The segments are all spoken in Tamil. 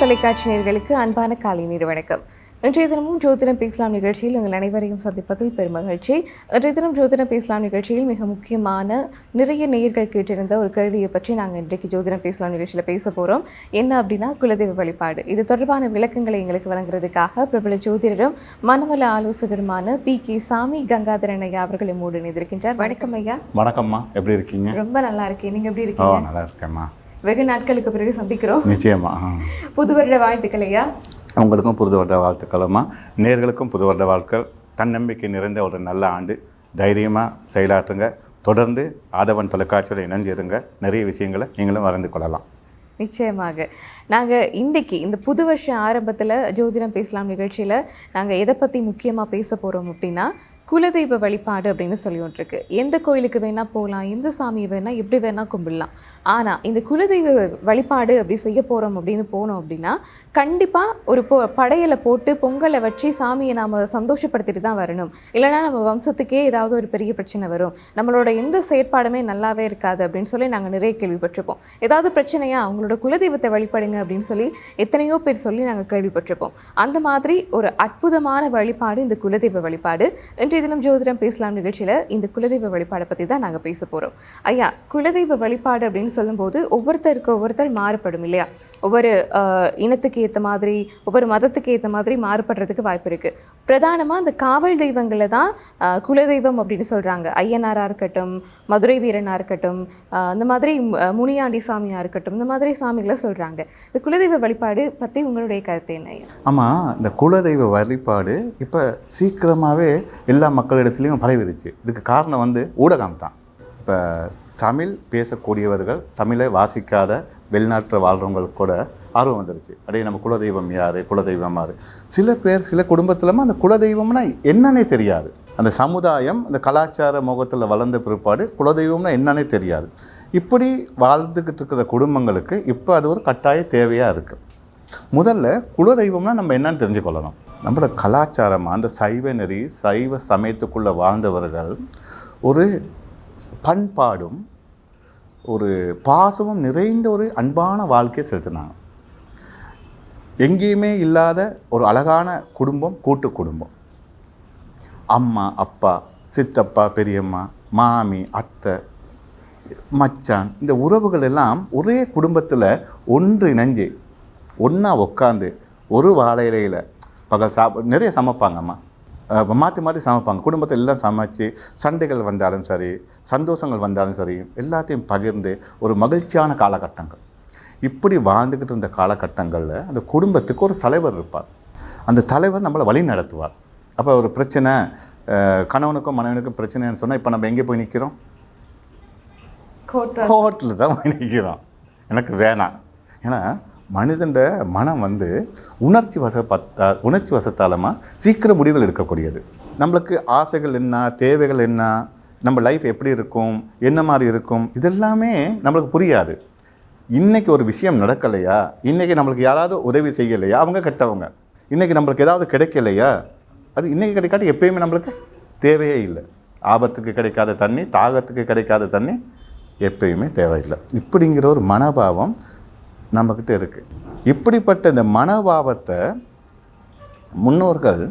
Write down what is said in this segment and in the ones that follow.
தொலைக்காட்சி நேயர்களுக்கு அன்பான காலை நேர வணக்கம். இன்றைய தினமும் ஜோதிடம் பேசலாம் நிகழ்ச்சியில் உங்கள் அனைவரையும் சந்திப்பதில் பெருமகிழ்ச்சி. இன்றைய தினம் ஜோதிடம் பேசலாம் நிகழ்ச்சியில் மிக முக்கியமான நிறைய நேயர்கள் கேட்டிருந்த ஒரு கேள்வியை பற்றி நாங்கள் இன்றைக்கு ஜோதிடம் பேசலாம் நிகழ்ச்சியில் பேச போகிறோம் என்ன அப்படின்னா குலதெய்வ வழிபாடு. இது தொடர்பான விளக்கங்களை எங்களுக்கு வழங்குறதுக்காக பிரபல ஜோதிடரும் மனவள ஆலோசகருமான பி. கே. சாமி கங்காதரன் ஐயா அவர்களை மூடு இணைந்திருக்கின்றார் வணக்கம் ஐயா. வணக்கம்மா. எப்படி இருக்கீங்க? ரொம்ப நல்லா இருக்கேன். நீங்க எப்படி இருக்கீங்க? நல்லா இருக்கேம்மா. வெகு நாட்களுக்கு பிறகு சந்திக்கிறோம். நிச்சயமா. புது வருட வாழ்த்துக்கள் ஐயா. உங்களுக்கும் புது வருட வாழ்த்துக்களும்மா நேர்களுக்கும் புது வருட வாழ்க்கள் தன்னம்பிக்கை நிறைந்த ஒரு நல்ல ஆண்டு. தைரியமாக செயலாற்றுங்க. தொடர்ந்து ஆதவன் தொலைக்காட்சியோட இணைஞ்சிருங்க நிறைய விஷயங்களை நீங்களும் அறிந்து கொள்ளலாம். நிச்சயமாக. நாங்கள் இன்றைக்கி இந்த புது வருஷ ஆரம்பத்தில் ஜோதிடம் பேசலாம் நிகழ்ச்சியில் நாங்கள் எதை பற்றி முக்கியமாக பேச போகிறோம் அப்படின்னா குலதெய்வ வழிபாடு அப்படின்னு சொல்லி ஒன்று எந்த கோயிலுக்கு வேணால் போகலாம் எந்த சாமியை வேணால் எப்படி வேணால் கும்பிடலாம். ஆனால் இந்த குலதெய்வ வழிபாடு அப்படி செய்ய போகிறோம் அப்படின்னு போனோம் அப்படின்னா கண்டிப்பாக ஒரு பொ படையலை போட்டு பொங்கலை வச்சு சாமியை நாம் சந்தோஷப்படுத்திட்டு தான் வரணும். இல்லைனா நம்ம வம்சத்துக்கே ஏதாவது ஒரு பெரிய பிரச்சனை வரும். நம்மளோட எந்த செயற்பாடுமே நல்லாவே இருக்காது அப்படின்னு சொல்லி நாங்கள் நிறைய கேள்விப்பட்டிருப்போம். ஏதாவது பிரச்சனையாக அவங்களோட குலதெய்வத்தை வழிபடுங்க அப்படின்னு சொல்லி எத்தனையோ பேர் சொல்லி நாங்கள் கேள்விப்பட்டிருப்போம். அந்த மாதிரி ஒரு அற்புதமான வழிபாடு இந்த குலதெய்வ வழிபாடு. இன்றைய தினம் ஜோதிடம் பேசலாம் நிகழ்ச்சியில் இந்த குலதெய்வ வழிபாடை பற்றி தான் நாங்கள் பேச போகிறோம் ஐயா குலதெய்வ வழிபாடு அப்படின்னு சொல்லும்போது ஒவ்வொருத்தருக்கு ஒவ்வொருத்தர் மாறுபடும் இல்லையா? ஒவ்வொரு ஆஹ், இனத்துக்கு ஏற்ற மாதிரி ஒவ்வொரு மதத்துக்கு ஏற்ற மாதிரி மாறுபடுறதுக்கு வாய்ப்பு இருக்குது பிரதானமாக இந்த காவல் தெய்வங்களை தான் ஆஹ், குலதெய்வம் அப்படின்னு சொல்கிறாங்க ஐயனாராக இருக்கட்டும் மதுரை வீரனாக இருக்கட்டும் ஆஹ், அந்த மாதிரி முனியாண்டி சாமியாக இருக்கட்டும் இந்த மாதிரி சாமிகளை சொல்கிறாங்க இந்த குலதெய்வ வழிபாடு பற்றி உங்களுடைய கருத்து என்ன ஆமாம் இந்த குலதெய்வ வழிபாடு இப்போ சீக்கிரமாகவே எல்லா மக்களிடத்துலையும் பரவிடுச்சு இதுக்கு காரணம் வந்து ஊடகம் தான். இப்போ தமிழ் பேசக்கூடியவர்கள் தமிழை வாசிக்காத வெளிநாட்டில் வாழ்கிறவங்களுக்கு கூட ஆர்வம் வந்துருச்சு. அடே நம்ம குலதெய்வம் யார்? குலதெய்வம் யார்? சில பேர் சில குடும்பத்திலமா அந்த குலதெய்வம்னா என்னன்னே தெரியாது. அந்த சமுதாயம் அந்த கலாச்சார முகத்தில் வளர்ந்த பிற்பாடு குலதெய்வம்னா என்னன்னே தெரியாது. இப்படி வாழ்ந்துக்கிட்டு இருக்கிற குடும்பங்களுக்கு இப்போ அது ஒரு கட்டாய தேவையாக இருக்குது முதல்ல குலதெய்வம்னா நம்ம என்னன்னு தெரிஞ்சுக்கொள்ளணும். நம்மளோட கலாச்சாரமாக அந்த சைவ நெறி சைவ சமயத்துக்குள்ளே வாழ்ந்தவர்கள் ஒரு பண்பாடும் ஒரு பாசமும் நிறைந்த ஒரு அன்பான வாழ்க்கையை செலுத்தினாங்க. எங்கேயுமே இல்லாத ஒரு அழகான குடும்பம் கூட்டு குடும்பம். அம்மா அப்பா சித்தப்பா பெரியம்மா மாமி அத்தை மச்சான் இந்த உறவுகள் எல்லாம் ஒரே குடும்பத்தில் ஒன்றிணைஞ்சு ஒன்றா உட்காந்து ஒரு வாழை இலையில் பகல் சாப்ப நிறைய சமைப்பாங்கம்மா. மாற்றி மாற்றி சமைப்பாங்க. குடும்பத்தை எல்லாம் சமைச்சு சண்டைகள் வந்தாலும் சரி சந்தோஷங்கள் வந்தாலும் சரி எல்லாத்தையும் பகிர்ந்து ஒரு மகிழ்ச்சியான காலகட்டங்கள். இப்படி வாழ்ந்துக்கிட்டு இருந்த காலகட்டங்களில் அந்த குடும்பத்துக்கு ஒரு தலைவர் இருப்பார். அந்த தலைவர் நம்மளை வழி நடத்துவார். அப்போ ஒரு பிரச்சனை கணவனுக்கும் மனைவனுக்கும் பிரச்சனைன்னு சொன்னால் இப்போ நம்ம எங்கே போய் நிற்கிறோம் ஹோட்டலில் தான் போய் நிற்கிறோம் எனக்கு வேணாம். ஏன்னா மனிதண்ட மனம் வந்து உணர்ச்சி வசப்பத்தா உணர்ச்சி வசத்தாலமாக சீக்கிரம் முடிவுகள் எடுக்கக்கூடியது. நம்மளுக்கு ஆசைகள் என்ன தேவைகள் என்ன நம்ம லைஃப் எப்படி இருக்கும் என்ன மாதிரி இருக்கும் இதெல்லாமே நம்மளுக்கு புரியாது. இன்றைக்கி ஒரு விஷயம் நடக்கலையா? இன்றைக்கி நம்மளுக்கு யாராவது உதவி செய்யலையா? அவங்க கெட்டவங்க. இன்றைக்கி நம்மளுக்கு ஏதாவது கிடைக்கலையா? அது இன்றைக்கி கிடைக்காட்டி எப்பயுமே நம்மளுக்கு தேவையே இல்லை. ஆபத்துக்கு கிடைக்காத தண்ணி தாகத்துக்கு கிடைக்காத தண்ணி எப்பயுமே தேவையில்லை. இப்படிங்கிற ஒரு மனோபாவம் நம்மக்கிட்ட இருக்குது இப்படிப்பட்ட இந்த மனோபாவத்தை முன்னோர்கள்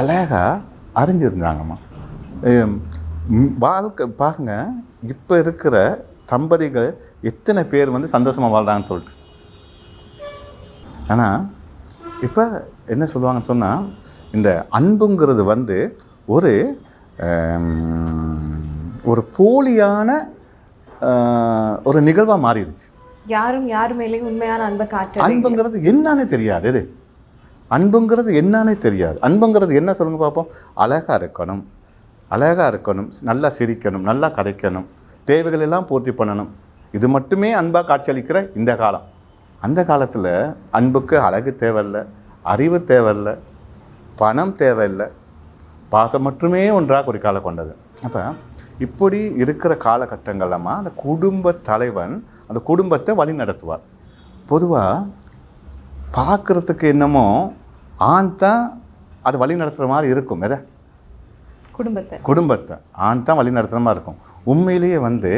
அழகாக அறிஞ்சிருந்தாங்கம்மா. வாழ்க்கை பாருங்கள் இப்போ இருக்கிற தம்பதிகள் எத்தனை பேர் வந்து சந்தோஷமாக வாழ்கிறாங்கன்னு சொல்லிட்டு. ஆனால் இப்போ என்ன சொல்லுவாங்கன்னு சொன்னால் இந்த அன்புங்கிறது வந்து ஒரு ஒரு போலியான ஒரு நிகழ்வாக மாறிடுச்சு. யாரும் யார் மேலேயும் உண்மையான அன்பை காட்டு அன்புங்கிறது என்னன்னே தெரியாது இது. அன்புங்கிறது என்னன்னே தெரியாது. அன்புங்கிறது என்ன சொல்லுங்க பார்ப்போம் அழகாக இருக்கணும். அழகாக இருக்கணும். நல்லா சிரிக்கணும். நல்லா கதைக்கணும். தேவைகள் எல்லாம் பூர்த்தி பண்ணணும். இது மட்டுமே அன்பாக காட்சியளிக்கிற இந்த காலம். அந்த காலத்தில் அன்புக்கு அழகு தேவையில்லை அறிவு தேவையில்லை பணம் தேவையில்லை. பாசம் மட்டுமே ஒன்றாக குறிக்கால கொண்டது. அப்போ இப்படி இருக்கிற காலகட்டங்களமா அந்த குடும்ப தலைவன் அந்த குடும்பத்தை வழி நடத்துவார் பொதுவாக பார்க்குறதுக்கு என்னமோ ஆண் தான் அது வழி நடத்துகிற மாதிரி இருக்கும். எதை? குடும்பத்தை. குடும்பத்தை. ஆண் தான் வழி நடத்துகிற மாதிரி இருக்கும். உண்மையிலேயே வந்து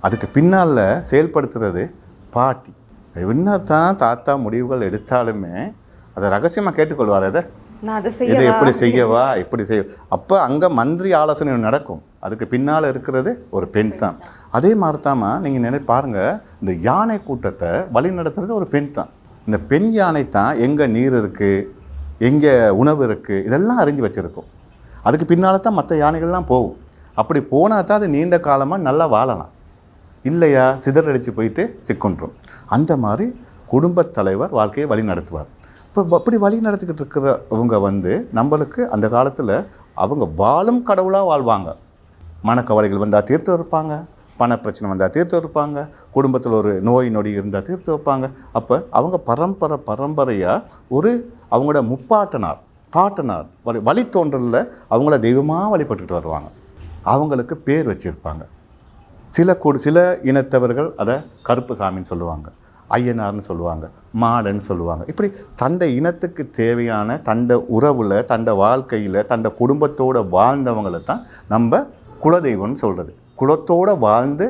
அதுக்கு பின்னால் செயல்படுத்துறது பாட்டி. என்னத்தான் தாத்தா முடிவுகள் எடுத்தாலுமே அதை ரகசியமாக கேட்டுக்கொள்வார் அதை இதை எப்படி செய்யவா? எப்படி செய்ய அப்போ அங்கே மந்திரி ஆலோசனை நடக்கும். அதுக்கு பின்னால் இருக்கிறது ஒரு பெண் தான். அதே மாதிரி தாம்மா நீங்கள் நினை பாருங்க இந்த யானை கூட்டத்தை வழி நடத்துறது ஒரு பெண் தான். இந்த பெண் யானை தான் எங்கே நீர் இருக்குது எங்கே உணவு இருக்குது இதெல்லாம் அறிஞ்சு வச்சுருக்கும். அதுக்கு பின்னால் தான் மற்ற யானைகள்லாம் போகும். அப்படி போனால் தான் அது நீண்ட காலமாக நல்லா வாழலாம். இல்லையா? சிதறடிச்சு போயிட்டு சிக்குன்றும். அந்த மாதிரி குடும்பத் தலைவர் வாழ்க்கையை வழி நடத்துவார். இப்போ அப்படி வழி நடத்திக்கிட்டு இருக்கிறவங்க வந்து நம்மளுக்கு அந்த காலத்தில் அவங்க வாழும் கடவுளாக வாழ்வாங்க. மனக்கவலைகள் வந்தால் தீர்த்து வைப்பாங்க பண பிரச்சனை வந்தால் தீர்த்து வைப்பாங்க குடும்பத்தில் ஒரு நோய் நொடி இருந்தால் தீர்த்து வைப்பாங்க. அப்போ அவங்க பரம்பரை பரம்பரையாக ஒரு அவங்களோட முப்பாட்டனார் பாட்டனார் வழி வழித்தோன்றலில் அவங்கள தெய்வமாக வழிபட்டுட்டு வருவாங்க. அவங்களுக்கு பேர் வச்சுருப்பாங்க. சில கூடு சில இனத்தவர்கள் அதை கருப்பு சாமின்னு சொல்லுவாங்க. ஐயனார்னு சொல்லுவாங்க மாடன்னு சொல்லுவாங்க. இப்படி தண்ட இனத்துக்கு தேவையான தண்ட உறவில் தண்ட வாழ்க்கையில் தண்ட குடும்பத்தோடு வாழ்ந்தவங்களை தான் நம்ம குலதெய்வம்னு சொல்கிறது குலத்தோடு வாழ்ந்து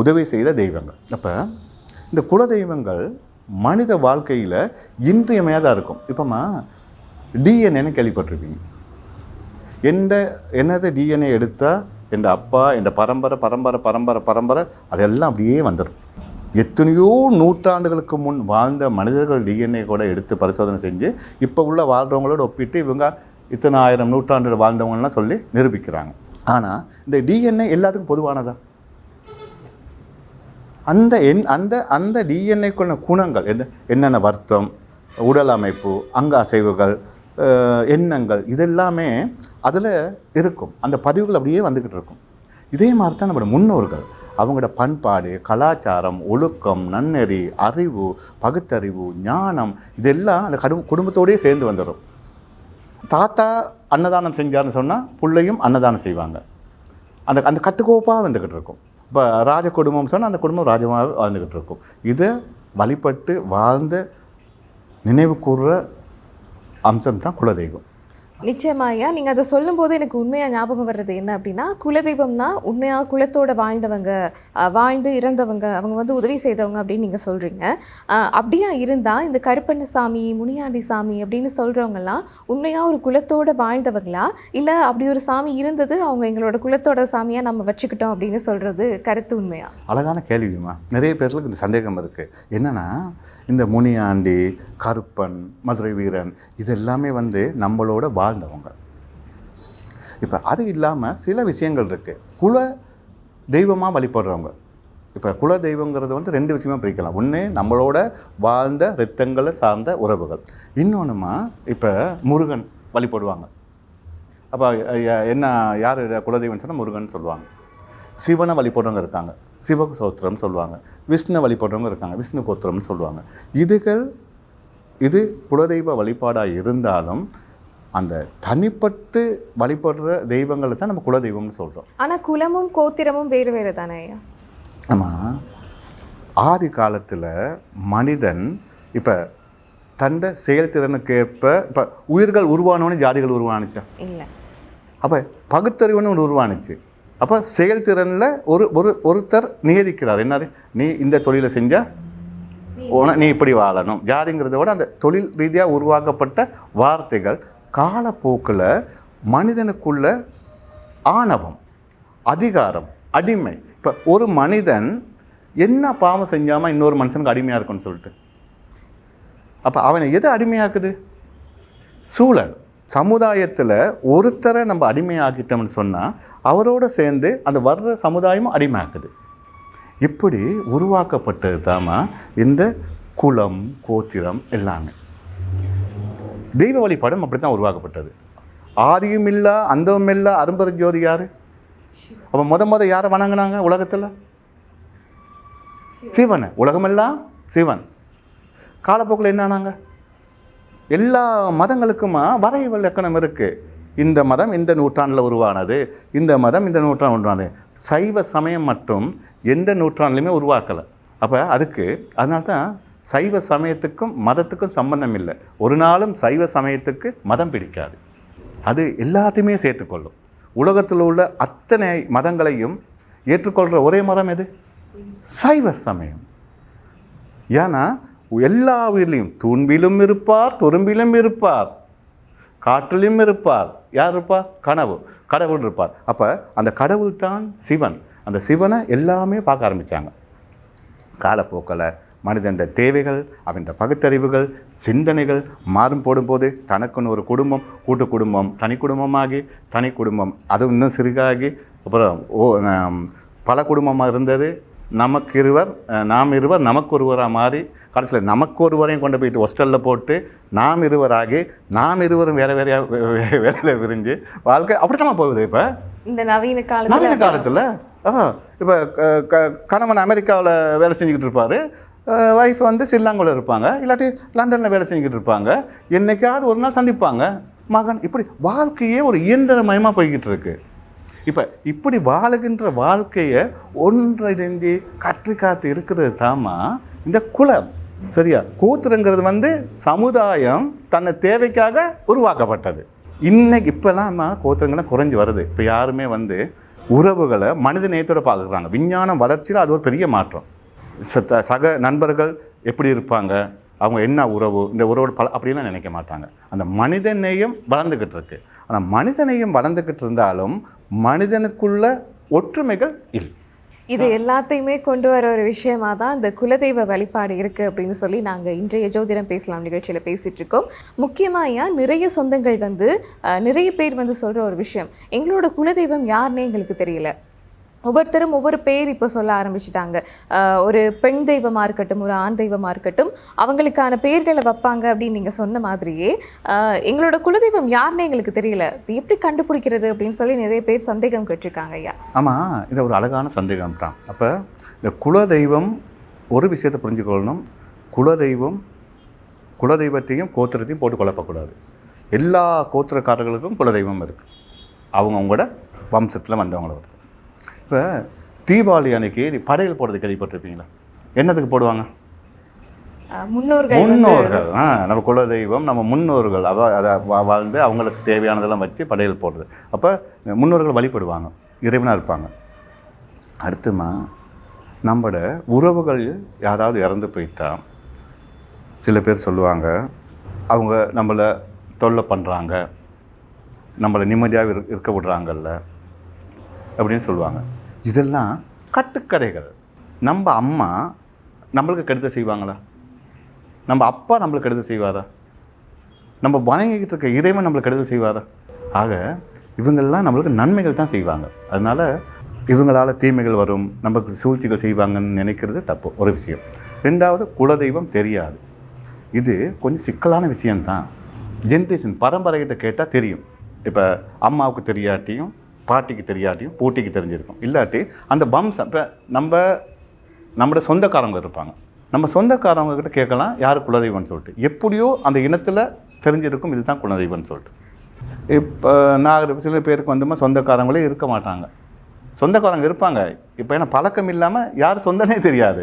உதவி செய்த தெய்வங்கள். அப்போ இந்த குலதெய்வங்கள் மனித வாழ்க்கையில் இன்றியமையாதான் இருக்கும். இப்போம்மா டிஎன்ஏன்னு கேள்விப்பட்டிருப்பீங்க. எந்த என்னது டிஎன்ஏ எடுத்தால் என் அப்பா என் பரம்பரை பரம்பரை பரம்பரை பரம்பரை அதெல்லாம் அப்படியே வந்துடும் எத்தனையோ நூற்றாண்டுகளுக்கு முன் வாழ்ந்த மனிதர்கள் டிஎன்ஏ கூட எடுத்து பரிசோதனை செஞ்சு இப்போ உள்ள வாழ்கிறவங்களோட ஒப்பிட்டு இவங்க இத்தனை ஆயிரம் நூற்றாண்டுகள் வாழ்ந்தவங்கலாம் சொல்லி நிரூபிக்கிறாங்க. ஆனால் இந்த டிஎன்ஏ எல்லாத்துக்கும் பொதுவானதா? அந்த என் அந்த அந்த டிஎன்ஏக்குள்ள குணங்கள் என்ன என்னென்ன வருத்தம் உடல் அமைப்பு அங்க அசைவுகள் எண்ணங்கள் இதெல்லாமே அதில் இருக்கும். அந்த பதிவுகள் அப்படியே வந்துக்கிட்டு இருக்கும். இதே மாதிரி தான் நம்மளோட முன்னோர்கள். அவங்களோட பண்பாடு கலாச்சாரம் ஒழுக்கம் நன்னெறி அறிவு பகுத்தறிவு ஞானம் இதெல்லாம் அந்த கடும் குடும்பத்தோடயே சேர்ந்து வந்துடும் தாத்தா அன்னதானம் செஞ்சார்னு சொன்னால் பிள்ளையும் அன்னதானம் செய்வாங்க. அந்த அந்த கட்டுக்கோப்பாக வந்துக்கிட்டு இருக்கும். இப்போ ராஜ குடும்பம் சொன்னால் அந்த குடும்பம் ராஜமாக வாழ்ந்துக்கிட்டு இருக்கும். இதை வழிபட்டு வாழ்ந்த நினைவு கூறுற அம்சம் தான் குலதெய்வம். நிச்சயமா ஐயா அதை சொல்லும்போது எனக்கு உண்மையா ஞாபகம் வர்றது என்ன அப்படின்னா குலதெய்வம்னா உண்மையா குலத்தோட வாழ்ந்தவங்க வாழ்ந்து இறந்தவங்க அவங்க வந்து உதவி செய்தவங்க அப்படின்னு நீங்க சொல்றீங்க. அப்படியா இருந்தால் இந்த கருப்பண்ணசாமி முனியாண்டி சாமி அப்படின்னு சொல்றவங்கலாம் உண்மையாக ஒரு குலத்தோட வாழ்ந்தவங்களா? இல்லை அப்படி ஒரு சாமி இருந்தது அவங்க எங்களோட குலத்தோட சாமியா நம்ம வச்சுக்கிட்டோம் அப்படின்னு சொல்றது கருத்து உண்மையா? அழகான கேள்விமா நிறைய பேர்களுக்கு இந்த சந்தேகம் இருக்குது என்னென்னா இந்த முனியாண்டி கருப்பன் மதுரை வீரன் இது எல்லாமே வந்து நம்மளோட வாழ்ந்தவங்க. இப்போ அது இல்லாமல் சில விஷயங்கள் இருக்குது குல தெய்வமாக வழிபடுறவங்க. இப்போ குல தெய்வங்கிறது வந்து ரெண்டு விஷயமா பிரிக்கலாம். ஒன்று நம்மளோட வாழ்ந்த ரத்தங்களை சார்ந்த உறவுகள். இன்னொன்றுமா இப்போ முருகன் வழிபடுவாங்க. அப்போ என்ன யார் குலதெய்வம் சொன்னால் முருகன் சொல்லுவாங்க. சிவனை வழிபடுறவங்க இருக்காங்க. சிவ சோத்திரம் சொல்லுவாங்க. விஷ்ணு வழிபடுறவங்க இருக்காங்க. விஷ்ணு கோத்திரம்னு சொல்லுவாங்க. இதுகள் இது குலதெய்வ வழிபாடாக இருந்தாலும் அந்த தனிப்பட்டு வழிபடுற தெய்வங்களை தான் நம்ம குலதெய்வம்னு சொல்கிறோம் ஆனா குலமும் கோத்திரமும் வேறு வேறு தானே ஆமாம் ஆதி காலத்தில் மனிதன் இப்போ தண்ட செயல்திறனுக்கேற்ப இப்போ உயிர்கள் உருவானவனே ஜாதிகள் உருவானுச்சா? இல்ல. அப்போ பகுத்தறிவுன்னு ஒன்று உருவானுச்சு. அப்போ செயல்திறனில் ஒரு ஒரு ஒருத்தர் நியதிக்கிறார். என்ன நீ இந்த தொழிலை செஞ்சால் உன நீ இப்படி வாழணும். ஜாதிங்கிறத விட அந்த தொழில் ரீதியாக உருவாக்கப்பட்ட வார்த்தைகள் காலப்போக்கில் மனிதனுக்குள்ள ஆணவம் அதிகாரம் அடிமை. இப்போ ஒரு மனிதன் என்ன பாவம் செஞ்சாமல் இன்னொரு மனுஷனுக்கு அடிமையாக இருக்கும்னு சொல்லிட்டு? அப்போ அவனை எது அடிமையாக்குது? சூழல். சமுதாயத்தில் ஒருத்தரை நம்ம அடிமையாக்கிட்டோம்னு சொன்னால் அவரோட சேர்ந்து அந்த வர்ற சமுதாயமும் அடிமையாக்குது. இப்படி உருவாக்கப்பட்டது தாமா இந்த குலம் கோத்திரம் எல்லாமே. தெய்வ வழிபாடும் அப்படி தான் உருவாக்கப்பட்டது. ஆதியும் இல்லை அந்தமும் இல்லை அரும்பர ஜோதி யார்? அப்போ முத முத யாரை வணங்கினாங்க உலகத்தில்? சிவனை. உலகமெல்லாம் சிவன். காலப்போக்கில் என்னானாங்க எல்லா மதங்களுக்குமா வரைவு இலக்கணம் இருக்குது இந்த மதம் இந்த நூற்றாண்டில் உருவானது இந்த மதம் இந்த நூற்றாண்டு உருவானது. சைவ சமயம் மட்டும் எந்த நூற்றாண்டுலையுமே உருவாக்கலை. அப்போ அதுக்கு அதனால தான் சைவ சமயத்துக்கும் மதத்துக்கும் சம்பந்தம் இல்லை. ஒரு நாளும் சைவ சமயத்துக்கு மதம் பிடிக்காது. அது எல்லாத்தையுமே சேர்த்துக்கொள்ளும். உலகத்தில் உள்ள அத்தனை மதங்களையும் ஏற்றுக்கொள்கிற ஒரே மதம் எது? சைவ சமயம். ஏன்னா எல்லா உயிரிலையும் தூண்பிலும் இருப்பார் துரும்பிலும் இருப்பார் காற்றிலும் இருப்பார். யார் இருப்பார் கனவு. கடவுள் இருப்பார். அப்போ அந்த கடவுள் தான் சிவன். அந்த சிவனை எல்லாமே பார்க்க ஆரம்பித்தாங்க காலப்போக்கில் மனிதன் தேவைகள் அவன் பகுத்தறிவுகள் சிந்தனைகள் மாறும் போடும்போது தனக்குன்னு ஒரு குடும்பம் கூட்டு குடும்பம் தனி குடும்பமாகி தனி குடும்பம் அது இன்னும் சிறுகாகி அப்புறம் ஓ பல குடும்பமாக இருந்தது. நமக்கு இருவர் நாம் இருவர் நமக்கு ஒருவராக மாறி கடைசியில் நமக்கு ஒருவரையும் கொண்டு போயிட்டு ஹாஸ்டலில் போட்டு நாம் இருவராகி நாம் இருவரும் வேறு வேறையாக வேலையில் விரிஞ்சு வாழ்க்கை அப்படித்தான் போகுது இப்போ? இந்த நவீன நவீன காலத்துல? ஆ இப்போ கணவன் அமெரிக்காவில் வேலை செஞ்சுக்கிட்டு இருப்பார். ஒய்ஃப் வந்து சில்லாங்கோவில் இருப்பாங்க. இல்லாட்டி லண்டனில் வேலை செஞ்சுக்கிட்டு இருப்பாங்க. என்னைக்காவது ஒரு நாள் சந்திப்பாங்க. மகன் இப்படி வாழ்க்கையே ஒரு இயந்திரமயமாக போய்கிட்டு இருக்கு. இப்போ இப்படி வாழுகின்ற வாழ்க்கையை ஒன்றிணைந்து கற்று காத்து இருக்கிறது தாமா இந்த குலம் சரியா? கூத்துருங்கிறது வந்து சமுதாயம் தன்னை தேவைக்காக உருவாக்கப்பட்டது. இன்னைக்கு இப்போல்லாம் கோத்திரங்கள்லாம் குறைஞ்சி வருது. இப்போ யாருமே வந்து உறவுகளை மனித நேயத்தோடு பார்க்குறாங்க விஞ்ஞானம் வளர்ச்சியில் அது ஒரு பெரிய மாற்றம். சக நண்பர்கள் எப்படி இருப்பாங்க? அவங்க என்ன உறவு? இந்த உறவோட பல அப்படின்லாம் நினைக்க மாட்டாங்க. அந்த மனித நேயம் வளர்ந்துக்கிட்டு இருக்கு. ஆனால் மனித நேயம் வளர்ந்துக்கிட்டு இருந்தாலும் மனிதனுக்குள்ள ஒற்றுமைகள் இல்லை. இது எல்லாத்தையுமே கொண்டு வர ஒரு விஷயமா தான் இந்த குலதெய்வ வழிபாடு இருக்கு அப்படின்னு சொல்லி நாங்க இன்றைய ஜோதிடம் பேசலாம் நிகழ்ச்சியில பேசிட்டு இருக்கோம். முக்கியமா ஏன் நிறைய சொந்தங்கள் வந்து அஹ், நிறைய பேர் வந்து சொல்ற ஒரு விஷயம். எங்களோட குலதெய்வம் யாருன்னே எங்களுக்கு தெரியல. ஒவ்வொருத்தரும் ஒவ்வொரு பேர் இப்போ சொல்ல ஆரம்பிச்சிட்டாங்க. ஒரு பெண் தெய்வமாக இருக்கட்டும் ஒரு ஆண் தெய்வமாக இருக்கட்டும் அவங்களுக்கான பேர்களை வைப்பாங்க அப்படின்னு நீங்கள் சொன்ன மாதிரியே எங்களோட குலதெய்வம் யாருன்னு எங்களுக்கு தெரியல. இது எப்படி கண்டுபிடிக்கிறது அப்படின்னு சொல்லி நிறைய பேர் சந்தேகம் கேட்டிருக்காங்க ஐயா. ஆமாம் இது ஒரு அழகான சந்தேகம் தான். அப்போ இந்த குலதெய்வம் ஒரு விஷயத்தை புரிஞ்சுக்கொள்ளணும். குலதெய்வம் குலதெய்வத்தையும் கோத்திரத்தையும் போட்டு குழப்பக்கூடாது. எல்லா கோத்திரக்காரர்களுக்கும் குலதெய்வம் இருக்குது அவங்க அவங்களோட வம்சத்தில் வந்தவங்கள இப்போ தீபாவளி அன்னைக்கு நீ படையல் போடுறது கேள்விப்பட்டிருப்பீங்களா? என்னத்துக்கு போடுவாங்க? முன்னோர்கள் முன்னோர்கள். ஆ நம்ம குலதெய்வம் நம்ம முன்னோர்கள். அவ அதை வாழ்ந்து அவங்களுக்கு தேவையானதெல்லாம் வச்சு படையல் போடுறது. அப்போ முன்னோர்கள் வழிபடுவாங்க. இறைவனாக இருப்பாங்க. அடுத்துமா நம்மளோட உறவுகள் யாராவது இறந்து போயிட்டா சில பேர் சொல்லுவாங்க அவங்க நம்மளை தொல்லை பண்ணுறாங்க நம்மளை நிம்மதியாக இரு இருக்க விடுறாங்கல்ல. அப்படின்னு சொல்லுவாங்க. இதெல்லாம் கட்டுக்கதைகள். நம்ம அம்மா நம்மளுக்கு கெடுதல் செய்வாங்களா? நம்ம அப்பா நம்மளுக்கு கெடுதல் செய்வாரா? நம்ம வணங்கிக்கிட்டு இருக்க இறைவன் நம்மளுக்கு கெடுதல் செய்வாரா? ஆக இவங்கெல்லாம் நம்மளுக்கு நன்மைகள் தான் செய்வாங்க. அதனால் இவங்களால் தீமைகள் வரும் நமக்கு சூழ்ச்சிகள் செய்வாங்கன்னு நினைக்கிறது தப்பு ஒரு விஷயம். ரெண்டாவது குலதெய்வம் தெரியாது. இது கொஞ்சம் சிக்கலான விஷயம்தான். ஜென்ரேஷன் பரம்பரைகிட்ட கேட்டால் தெரியும். இப்போ அம்மாவுக்கு தெரியாட்டியும் பாட்டிக்கு தெரியாட்டியும் போட்டிக்கு தெரிஞ்சிருக்கும். இல்லாட்டி அந்த பம்ஸ் இப்போ நம்ம நம்மளோட சொந்தக்காரங்க இருப்பாங்க. நம்ம சொந்தக்காரவங்க கிட்ட கேட்கலாம் யார் குலதெய்வம்னு சொல்லிட்டு. எப்படியோ அந்த இனத்தில் தெரிஞ்சிருக்கும் இதுதான் குலதெய்வம்னு சொல்லிட்டு. இப்போ நான் சில பேருக்கு வந்துமா சொந்தக்காரங்களே இருக்க மாட்டாங்க. சொந்தக்காரங்க இருப்பாங்க. இப்போ ஏன்னா பழக்கம் இல்லாமல் யார் சொந்தனே தெரியாது.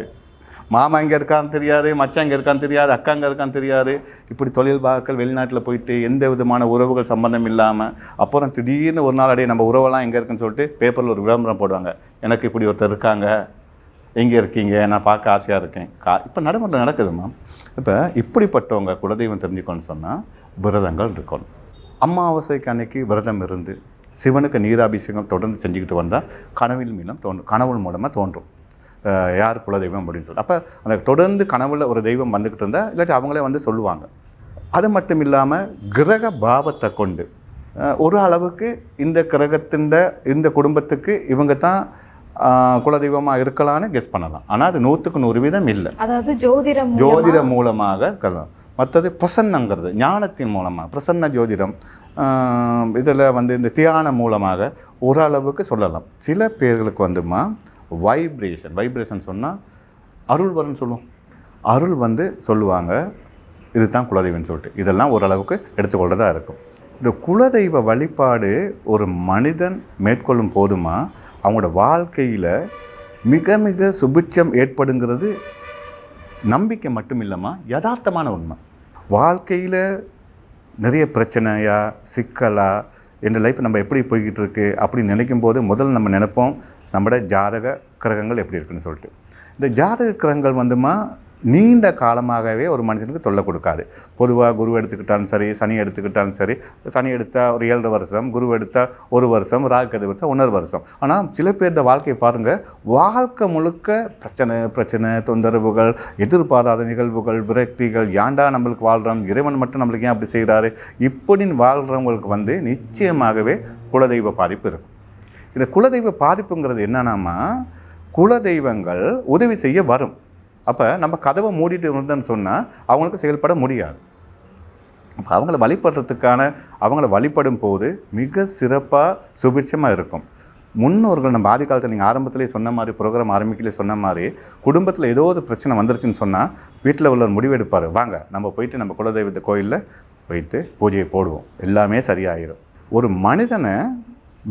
மாமா எங்கே இருக்கான்னு தெரியாது மச்சான் எங்கே இருக்கான்னு தெரியாது அக்கா எங்கே இருக்கான்னு தெரியாது. இப்படி தொழில் பார்க்கல் வெளிநாட்டில் போயிட்டு எந்த விதமான உறவுகள் சம்பந்தம் இல்லாமல் அப்புறம் திடீர்னு ஒரு நாள் அடையே நம்ம உறவெல்லாம் எங்கே இருக்குன்னு சொல்லிட்டு பேப்பரில் ஒரு விளம்பரம் போடுவாங்க. எனக்கு இப்படி ஒருத்தர் இருக்காங்க எங்கே இருக்கீங்க நான் பார்க்க ஆசையாக இருக்கேன். கா இப்போ நடைமுறை நடக்குதுமா இப்போ இப்படிப்பட்டவங்க குலதெய்வம் தெரிஞ்சுக்கணும்னு சொன்னால் விரதங்கள் இருக்கணும். அமாவாசைக்கு அன்னைக்கு விரதம் இருந்து சிவனுக்கு நீராபிஷேகம் தொடர்ந்து செஞ்சுக்கிட்டு வந்தால் கனவில் மீனம் தோன்றும் கனவு மூலமாக தோன்றும். யார் குலதெய்வம் அப்படின்னு சொல்லி அப்போ அந்த தொடர்ந்து கனவுல ஒரு தெய்வம் வந்துக்கிட்டு இருந்தால் இல்லாட்டி அவங்களே வந்து சொல்லுவாங்க. அது மட்டும் இல்லாமல் கிரக பாவத்தை கொண்டு ஒரு அளவுக்கு இந்த கிரகத்தின் இந்த குடும்பத்துக்கு இவங்க தான் குலதெய்வமாக இருக்கலாம்னு கெஸ் பண்ணலாம். ஆனால் அது நூற்றுக்கு நூறு வீதம் இல்லை. அதாவது ஜோதிடம் ஜோதிட மூலமாக கலாம் மற்றது பிரசன்னங்கிறது ஞானத்தின் மூலமாக பிரசன்ன ஜோதிடம் இதில் வந்து இந்த தியானம் மூலமாக ஓரளவுக்கு சொல்லலாம். சில பேர்களுக்கு வந்துமா வைப்ரேஷன் வைப்ரேஷன் சொன்னால் அருள் வரும்னு சொல்லுவோம். அருள் வந்து சொல்லுவாங்க இது தான் குலதெய்வம்னு சொல்லிட்டு. இதெல்லாம் ஓரளவுக்கு எடுத்துக்கொள்கிறதா இருக்கும். இந்த குலதெய்வ வழிபாடு ஒரு மனிதன் மேற்கொள்ளும் போதுமா? அவங்களோட வாழ்க்கையில் மிக மிக சுபிட்சம் ஏற்படுங்கிறது நம்பிக்கை மட்டும் இல்லாமல் யதார்த்தமான உண்மை. வாழ்க்கையில் நிறைய பிரச்சனையா சிக்கலாக என்ற லைஃப் நம்ம எப்படி போய்கிட்டு இருக்கு அப்படின்னு நினைக்கும் போது முதல்ல நம்ம நினைப்போம் நம்மட ஜாதக கிரகங்கள் எப்படி இருக்குன்னு சொல்லிட்டு. இந்த ஜாதக கிரகங்கள் வந்துமா நீண்ட காலமாகவே ஒரு மனிதனுக்கு தொல்லை கொடுக்காது. பொதுவாக குரு எடுத்துக்கிட்டாலும் சரி சனி எடுத்துக்கிட்டாலும் சரி சனி எடுத்தால் ஒரு ஏழரை வருஷம் குரு எடுத்தால் ஒரு வருஷம் ராகுக்கது வருஷம் ஒன்றரை வருஷம். ஆனால் சில பேர் இந்த வாழ்க்கையை பாருங்கள் வாழ்க்கை முழுக்க பிரச்சனை பிரச்சனை தொந்தரவுகள் எதிர்பாராத நிகழ்வுகள் விரக்திகள் ஏன்டா நம்மளுக்கு வாழ்கிறோம் இறைவன் மட்டும் நம்மளுக்கு ஏன் அப்படி செய்கிறாரு இப்படின்னு வாழ்கிறவங்களுக்கு வந்து நிச்சயமாகவே குலதெய்வ பாதிப்பு இருக்கும். இந்த குலதெய்வ பாதிப்புங்கிறது என்னன்னாமா குலதெய்வங்கள் உதவி செய்ய வரும். அப்போ நம்ம கதவை மூடிட்டு இருந்தோம்னு சொன்னால் அவங்களுக்கு செயல்பட முடியாது. அப்போ அவங்கள வழிபடுறதுக்கான அவங்கள வழிபடும் போது மிக சிறப்பாக சுபிட்சமாக இருக்கும். முன்னோர்கள் நம்ம ஆதி காலத்தில் நீங்கள் ஆரம்பத்திலே சொன்ன மாதிரி ப்ரோக்ராம் ஆரம்பிக்கலே சொன்ன மாதிரி குடும்பத்தில் ஏதோ ஒரு பிரச்சனை வந்துருச்சுன்னு சொன்னால் வீட்டில் உள்ளவர் முடிவெடுப்பார். வாங்க நம்ம போயிட்டு நம்ம குலதெய்வத்தை கோயிலில் போயிட்டு பூஜையை போடுவோம். எல்லாமே சரியாயிரும். ஒரு மனிதனை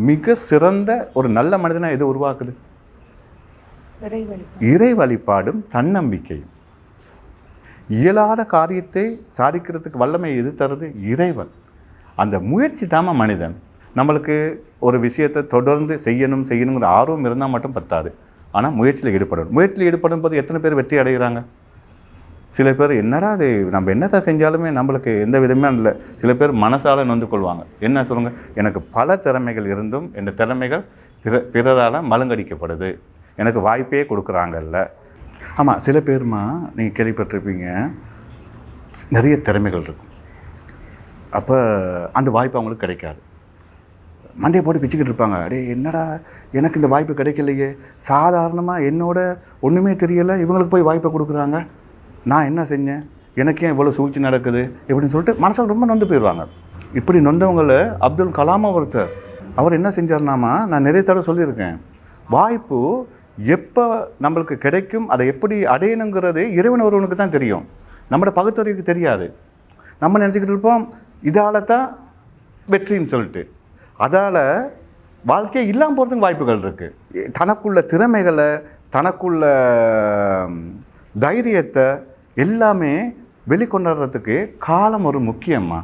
மிக சிறந்த ஒரு நல்ல மனிதனை எது உருவாக்குது? இறை வழிபாடும் தன்னம்பிக்கையும். இயலாத காரியத்தை சாதிக்கிறதுக்கு வல்லமை எது தருது? இறைவன். அந்த முயற்சி தாம மனிதன். நம்மளுக்கு ஒரு விஷயத்தை தொடர்ந்து செய்யணும் செய்யணுங்கிற ஆர்வம் இருந்தால் மட்டும் பத்தாது. ஆனால் முயற்சியில் ஈடுபடணும். முயற்சியில் ஈடுபடும் போது எத்தனை பேர் வெற்றி அடைகிறாங்க? சில பேர் என்னடா அது நம்ம என்னத்தை செஞ்சாலுமே நம்மளுக்கு எந்த விதமே இல்லை. சில பேர் மனசால் நொந்து கொள்வாங்க. என்ன சொல்லுங்கள் எனக்கு பல திறமைகள் இருந்தும் இந்த திறமைகள் பிற பிறரால் மழுங்கடிக்கப்படுது எனக்கு வாய்ப்பே கொடுக்குறாங்கல்ல. ஆமாம் சில பேருமா நீங்கள் கேள்விப்பட்டிருப்பீங்க நிறைய திறமைகள் இருக்கும். அப்போ அந்த வாய்ப்பு அவங்களுக்கு கிடைக்காது. மண்டையை போட்டு பிச்சுக்கிட்டு இருப்பாங்க. அடே என்னடா எனக்கு இந்த வாய்ப்பு கிடைக்கலையே. சாதாரணமாக என்னோட ஒன்றுமே தெரியலை. இவங்களுக்கு போய் வாய்ப்பை கொடுக்குறாங்க. நான் என்ன செஞ்சேன்? எனக்கு ஏன் இவ்வளோ சூழ்ச்சி நடக்குது இப்படின்னு சொல்லிட்டு மனசில் ரொம்ப நொந்து போயிடுவாங்க. இப்படி நொந்தவங்கள அப்துல் கலாம் ஒருத்தர் அவர் என்ன செஞ்சார்னாமா? நான் நிறைய தடவை சொல்லியிருக்கேன். வாய்ப்பு எப்போ நம்மளுக்கு கிடைக்கும் அதை எப்படி அடையணுங்கிறது இறைவன் ஒருவனுக்கு தான் தெரியும். நம்மளோட பகுத்தறிவுக்கு தெரியாது. நம்ம நினச்சிக்கிட்டு இருப்போம் இதால் தான் வெற்றின்னு சொல்லிட்டு. அதால் வாழ்க்கையை இல்லாமல் போகிறதுக்கு வாய்ப்புகள் இருக்குது தனக்குள்ள திறமைகளை தனக்குள்ள தைரியத்தை எல்லாமே வெளிக்கொண்டாடுறதுக்கு காலம் ஒரு முக்கியம்மா.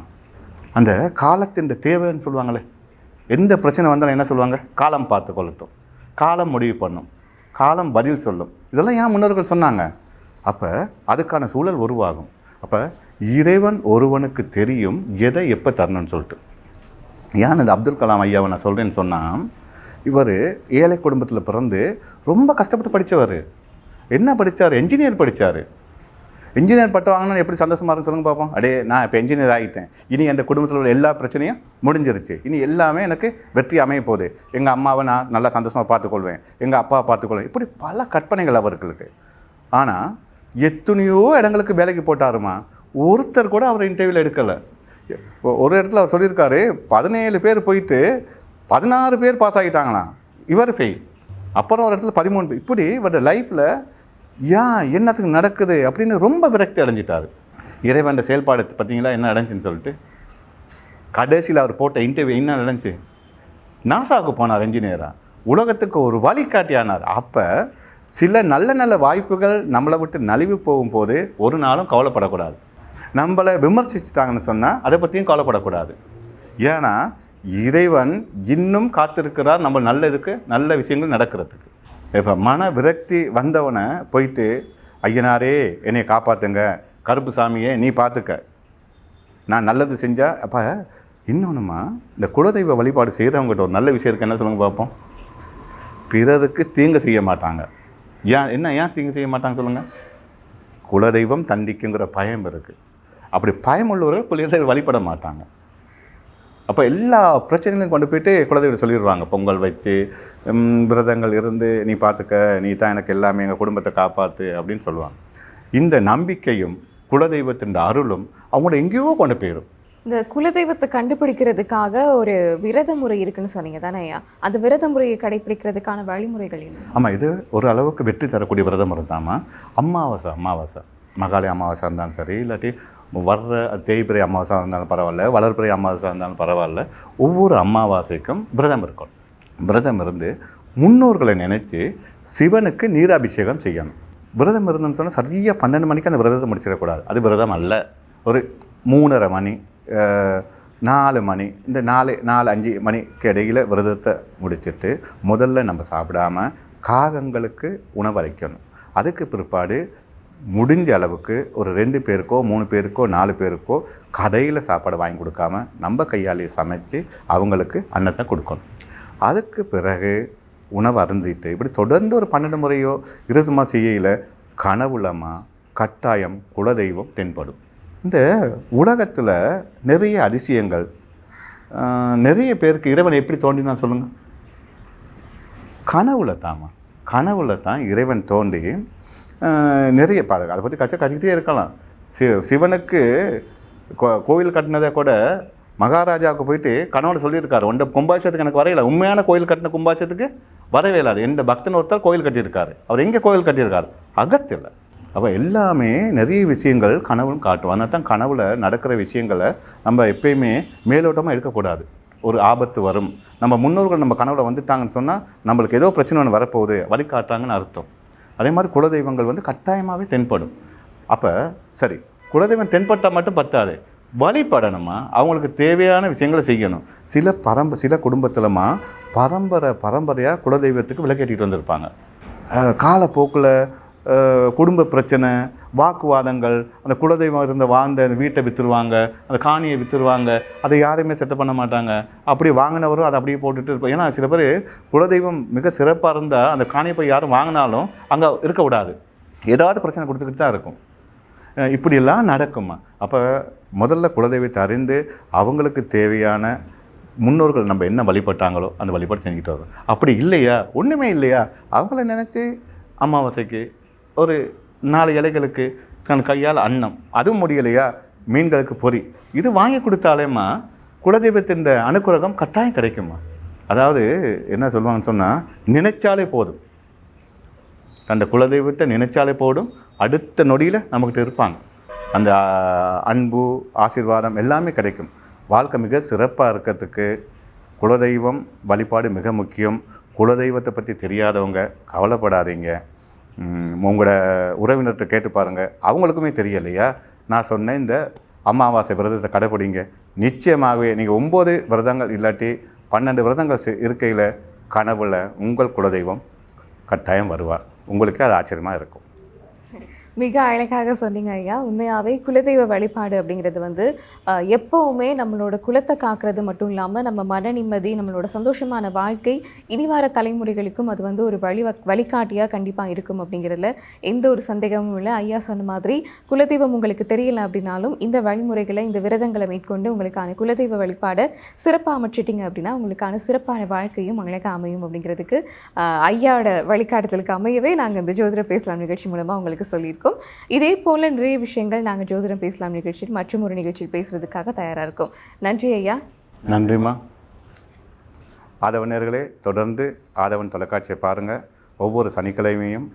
அந்த காலத்தின் தேவைன்னு சொல்லுவாங்களே எந்த பிரச்சனை வந்தாலும் என்ன சொல்லுவாங்க? காலம் பார்த்து கொள்ளட்டும் காலம் முடிவு பண்ணும். காலம் பதில் சொல்லும். இதெல்லாம் ஏன் முன்னோர்கள் சொன்னாங்க? அப்போ அதுக்கான சூழல் உருவாகும். அப்போ இறைவன் ஒருவனுக்கு தெரியும் எதை எப்போ தரணும்னு சொல்லிட்டு. ஏன் இந்த அப்துல் கலாம் ஐயாவை நான் சொல்கிறேன்னு சொன்னால் இவர் ஏழை குடும்பத்தில் பிறந்து ரொம்ப கஷ்டப்பட்டு படித்தவர் என்ன படித்தார் என்ஜினியர் படித்தார் இன்ஜினியர் பட்டம் வாங்கினா எப்படி சந்தோஷமாக இருக்கும் சொல்லுங்க பார்ப்போம் அடே நான் இப்போ இன்ஜினியர் ஆகிட்டேன். இனி என் குடும்பத்தில் உள்ள எல்லா பிரச்சனையும் முடிஞ்சிருச்சு. இனி எல்லாமே எனக்கு வெற்றி அமைய போகுது. எங்கள் அம்மாவை நான் நல்லா சந்தோஷமாக பார்த்துக்கொள்வேன். எங்கள் அப்பாவை பார்த்துக்கொள்வேன். இப்படி பல கற்பனைகள் அவர்களுக்கு. ஆனால் எத்தனையோ இடங்களுக்கு வேலைக்கு போட்டாருமா. ஒருத்தர் கூட அவர் இன்டர்வியூவில் எடுக்கலை. ஒரு இடத்துல அவர் சொல்லியிருக்காரு பதினேழு பேர் போயிட்டு பதினாறு பேர் பாஸ் ஆகிட்டாங்களாம். இவர் ஃபெயில் அப்புறம் ஒரு இடத்துல பதிமூணு இப்படி இவரோட லைஃப்பில் ஏன் என்னத்துக்கு நடக்குது அப்படின்னு ரொம்ப விரக்தி அடைஞ்சிட்டார். இறைவன் செயல்பாடு பார்த்தீங்களா என்ன நடந்துச்சுன்னு சொல்லிட்டு. கடைசியில் அவர் போட்ட இன்டர்வியூ என்ன நடந்துச்சு? நாசாவுக்கு போனார் இன்ஜினியராக உலகத்துக்கு ஒரு வழிகாட்டியானார். அப்போ சில நல்ல நல்ல வாய்ப்புகள் நம்மளை விட்டு நழுவி போகும்போது ஒரு நாளும் கவலைப்படக்கூடாது. நம்மளை விமர்சிச்சுட்டாங்கன்னு சொன்னால் அதை பற்றியும் கவலைப்படக்கூடாது. ஏன்னா இறைவன் இன்னும் காத்திருக்கிறார் நம்ம நல்லதுக்கு நல்ல விஷயங்கள் நடக்கிறதுக்கு. இப்போ மன விரக்தி வந்தவனை போயிட்டு ஐயனாரே என்னை காப்பாற்றுங்க கருப்பு சாமியே நீ பார்த்துக்க நான் நல்லது செஞ்சால் அப்போ இன்னொன்றுமா இந்த குலதெய்வ வழிபாடு செய்கிறவங்ககிட்ட ஒரு நல்ல விஷயம் இருக்குது என்ன சொல்லுங்கள் பார்ப்போம் பிறருக்கு தீங்கு செய்ய மாட்டாங்க. ஏன் என்ன ஏன் தீங்கு செய்ய மாட்டாங்க சொல்லுங்கள் குலதெய்வம் தண்டிக்குங்கிற பயம் இருக்குது அப்படி பயம் உள்ளவர்கள் குலதெய்வம் வழிபட மாட்டாங்க. அப்போ எல்லா பிரச்சனைகளையும் கொண்டு போயிட்டு குலதெய்வம் சொல்லிடுவாங்க. பொங்கல் வச்சு விரதங்கள் இருந்து நீ பார்த்துக்க நீ தான் எனக்கு எல்லாமே எங்கள் குடும்பத்தை காப்பாற்று அப்படின்னு சொல்லுவாங்க. இந்த நம்பிக்கையும் குலதெய்வத்தின் அருளும் அவங்கள எங்கேயோ கொண்டு போயிடும். இந்த குலதெய்வத்தை கண்டுபிடிக்கிறதுக்காக ஒரு விரத முறை இருக்குன்னு சொன்னீங்க தானே ஐயா? அந்த விரத முறையை கடைபிடிக்கிறதுக்கான வழிமுறைகள் ஆமாம் இது ஒரு அளவுக்கு வெற்றி தரக்கூடிய விரதம் இருந்தாமா அமாவாசை அமாவாசை. மகாலய அமாவாசை இருந்தாலும் சரி இல்லாட்டி வர்ற தேய்பிரை அமாவாசை இருந்தாலும் பரவாயில்ல வளர்பிறை அமாவாசை இருந்தாலும் பரவாயில்ல. ஒவ்வொரு அமாவாசைக்கும் விரதம் இருக்கும் விரதம் இருந்து முன்னோர்களை நினைத்து சிவனுக்கு நீராபிஷேகம் செய்யணும். விரதம் இருந்தோம்னு சொன்னால் சரியாக பன்னெண்டு மணிக்கு அந்த விரதத்தை முடிச்சிடக்கூடாது. அது விரதம் அல்ல. ஒரு மூணரை மணி நாலு மணி இந்த நாலு நாலு அஞ்சு மணிக்கு இடையில் விரதத்தை முடிச்சுட்டு முதல்ல நம்ம சாப்பிடாம காகங்களுக்கு உணவளிக்கணும் அதுக்கு பிற்பாடு முடிஞ்ச அளவுக்கு ஒரு ரெண்டு பேருக்கோ மூணு பேருக்கோ நாலு பேருக்கோ கடையில் சாப்பாடு வாங்கி கொடுக்காம நம்ம கையாலேயே சமைச்சு அவங்களுக்கு அன்னத்தை கொடுக்கணும். அதுக்கு பிறகு உணவு அருந்திட்டு இப்படி தொடர்ந்து ஒரு பன்னெண்டு முறையோ இருபதுமா செய்யல கனவுலமா கட்டாயம் குலதெய்வம் தென்படும். இந்த உலகத்தில் நிறைய அதிசயங்கள் நிறைய பேருக்கு இறைவன் எப்படி தோண்டினா சொல்லுங்கள் கனவுல தாமா கனவுல தான் இறைவன் தோண்டி நிறைய பாருங்க அதை பற்றி கச்ச கட்டிக்கிட்டே இருக்கலாம். சி சிவனுக்கு கோ- கோவில் கட்டினதை கூட மகாராஜாவுக்கு போயிட்டு கணவன் சொல்லியிருக்காரு. உண்ட கும்பாஷத்துக்கு எனக்கு வரையில உண்மையான கோயில் கட்டின கும்பாஷத்துக்கு வரவே இல்லாது எந்த பக்தன் ஒருத்தர் கோயில் கட்டியிருக்காரு. அவர் எங்கே கோயில் கட்டியிருக்காரு? அகத்தில் அப்போ எல்லாமே நிறைய விஷயங்கள் கனவுன்னு காட்டும். அதனால தான் கனவில் நடக்கிற விஷயங்களை நம்ம எப்பயுமே மேலோட்டமாக எடுக்கக்கூடாது. ஒரு ஆபத்து வரும். நம்ம முன்னோர்கள் நம்ம கனவில் வந்துட்டாங்கன்னு சொன்னால் நம்மளுக்கு ஏதோ பிரச்சனை ஒன்று வரப்போகுது. வழி காட்டுறாங்கன்னு அர்த்தம். அதே மாதிரி குலதெய்வங்கள் வந்து கட்டாயமாகவே தென்படும். அப்போ சரி குலதெய்வம் தென்பட்டால் மட்டும் பத்தாது. வழிபடணுமா? அவங்களுக்கு தேவையான விஷயங்களை செய்யணும். சில பரம்ப சில குடும்பத்திலமா பரம்பரை பரம்பரையாக குலதெய்வத்துக்கு விளக்கேட்டிகிட்டு வந்திருப்பாங்க. காலப்போக்கில் குடும்ப பிரச்சனை வாக்குவாதங்கள் அந்த குலதெய்வம் இருந்த வாழ்ந்த அந்த வீட்டை விற்றுருவாங்க அந்த காணியை விற்றுருவாங்க அதை யாரையுமே செட்டப் பண்ண மாட்டாங்க. அப்படி வாங்கினவரும் அதை அப்படியே போட்டுட்டு இருப்போம் ஏன்னா சில பேர் குலதெய்வம் மிக சிறப்பாக இருந்தால் அந்த காணியை போய் யாரும் வாங்கினாலும் அங்கே இருக்க விடாது. ஏதாவது பிரச்சனை கொடுத்துக்கிட்டு தான் இருக்கும். இப்படியெல்லாம் நடக்குமா அப்போ முதல்ல குலதெய்வத்தை அறிந்து அவங்களுக்கு தேவையான முன்னோர்கள் நம்ம என்ன வழிபட்டாங்களோ அந்த வழிபாடு செஞ்சுக்கிட்டு வரோம் அப்படி இல்லையா? ஒன்றுமே இல்லையா? அவங்கள நினச்சி அமாவாசைக்கு ஒரு நாலு இலைகளுக்கு தன் கையால் அன்னம். அதுவும் முடியலையா? மீன்களுக்கு பொறி. இது வாங்கி கொடுத்தாலேம்மா குலதெய்வத்தின் அனுக்குரகம் கட்டாயம் கிடைக்குமா அதாவது என்ன சொல்லுவாங்கன்னு சொன்னால் நினைச்சாலே போதும். தந்த குலதெய்வத்தை நினைச்சாலே போடும் அடுத்த நொடியில் நம்மக்கிட்ட இருப்பாங்க. அந்த அன்பு ஆசீர்வாதம் எல்லாமே கிடைக்கும். வாழ்க்கை மிக சிறப்பாக இருக்கிறதுக்கு குலதெய்வம் வழிபாடு மிக முக்கியம். குலதெய்வத்தை பற்றி தெரியாதவங்க கவலைப்படாதீங்க. உங்களோட உறவினர்கிட்ட கேட்டு பாருங்கள் அவங்களுக்குமே தெரியலையா? நான் சொன்னேன் இந்த அமாவாசை விரதத்தை கடைப்பிடிங்க. நிச்சயமாகவே நீங்கள் ஒம்பது விரதங்கள் இல்லாட்டி பன்னெண்டு விரதங்கள் இருக்கையில் கனவுல உங்கள் குலதெய்வம் கட்டாயம் வருவார். உங்களுக்கு அது ஆச்சரியமாக இருக்கும். மிக அழகாக சொன்னீங்க ஐயா. உண்மையாகவே குலதெய்வ வழிபாடு அப்படிங்கிறது வந்து எப்போவுமே நம்மளோட குலத்தை காக்கிறது மட்டும் இல்லாமல் நம்ம மன நிம்மதி நம்மளோட சந்தோஷமான வாழ்க்கை இனிவார தலைமுறைகளுக்கும் அது வந்து ஒரு வழி வழிகாட்டியாக கண்டிப்பாக இருக்கும் அப்படிங்கிறதுல எந்த ஒரு சந்தேகமும் இல்லை. ஐயா சொன்ன மாதிரி குலதெய்வம் உங்களுக்கு தெரியல அப்படின்னாலும் இந்த வழிமுறைகளை இந்த விரதங்களை மேற்கொண்டு உங்களுக்கான குலதெய்வ வழிபாடை சிறப்பாக அமைச்சிட்டிங்க அப்படின்னா உங்களுக்கான சிறப்பான வாழ்க்கையும் அழகாக அமையும் அப்படிங்கிறதுக்கு ஐயாவோட வழிகாட்டுதலுக்கு அமையவே நாங்கள் இந்த ஜோதிட பேசலாம் நிகழ்ச்சி மூலமாக உங்களுக்கு சொல்லியிருக்கோம். இதே போல் நிறைய விஷயங்கள் நாங்கள் ஜோதிடம் பேசலாம் நிகழ்ச்சியில் மற்றும் ஒரு நிகழ்ச்சியில் பேசுறதுக்காக தயாராக இருக்கோம். நன்றி ஐயா. நன்றிம்மா. ஆதவனர்களே தொடர்ந்து ஆதவன் தொலைக்காட்சியை பாருங்கள் ஒவ்வொரு சனிக்கிழமையும்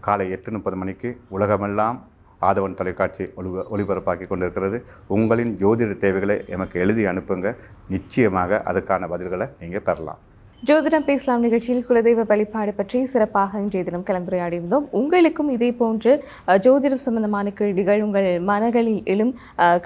காலை எட்டு முப்பது மணிக்கு உலகமெல்லாம் ஆதவன் தொலைக்காட்சி ஒளி ஒளிபரப்பாக்கி கொண்டிருக்கிறது. உங்களின் ஜோதிட தேவைகளை எமக்கு எழுதி அனுப்புங்க. நிச்சயமாக அதுக்கான பதில்களை நீங்கள் பெறலாம். ஜோதிடம் பேசலாம் நிகழ்ச்சியில் குலதெய்வ வழிபாடு பற்றி சிறப்பாக இன்றைய தினம் கலந்துரையாடியிருந்தோம். உங்களுக்கும் இதே போன்று ஜோதிடம் சம்பந்தமான கேள்விகள் உங்கள் மனங்களில் எழும்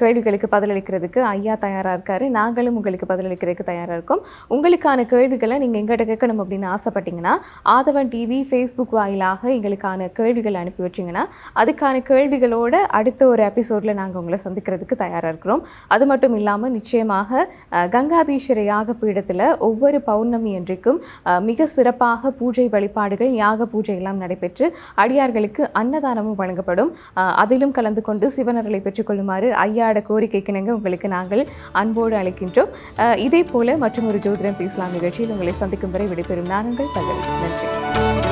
கேள்விகளுக்கு பதிலளிக்கிறதுக்கு ஐயா தயாராக இருக்காரு. நாங்களும் உங்களுக்கு பதிலளிக்கிறதுக்கு தயாராக இருக்கோம். உங்களுக்கான கேள்விகளை நீங்கள் எங்கிட்ட கேட்கணும் அப்படின்னு ஆசைப்பட்டீங்கன்னா ஆதவன் டிவி ஃபேஸ்புக் வாயிலாக எங்களுக்கான கேள்விகள் அனுப்பி வச்சிங்கன்னா அதுக்கான கேள்விகளோட அடுத்த ஒரு எபிசோடில் நாங்கள் உங்களை சந்திக்கிறதுக்கு தயாராக இருக்கிறோம். அது மட்டும் இல்லாமல் நிச்சயமாக கங்காதீஸ்வர யாக பீடத்தில் ஒவ்வொரு பௌர்ணமி இன்றைக்கும் மிக சிறப்பாக பூஜை வழிபாடுகள் யாக பூஜை எல்லாம் நடைபெற்று அடியார்களுக்கு அன்னதானமும் வழங்கப்படும். அதிலும் கலந்து கொண்டு சிவனர்களை பெற்றுக்கொள்ளுமாறு ஐயாட கோரிக்கைக்கிணங்க உங்களுக்கு நாங்கள் அன்போடு அழைக்கின்றோம் இதே போல மற்றும் ஒரு ஜோதிடம் பேசலாம் நிகழ்ச்சியில் உங்களை சந்திக்கும் வரை விடைபெறும் நாங்கள் தகவல் நன்றி.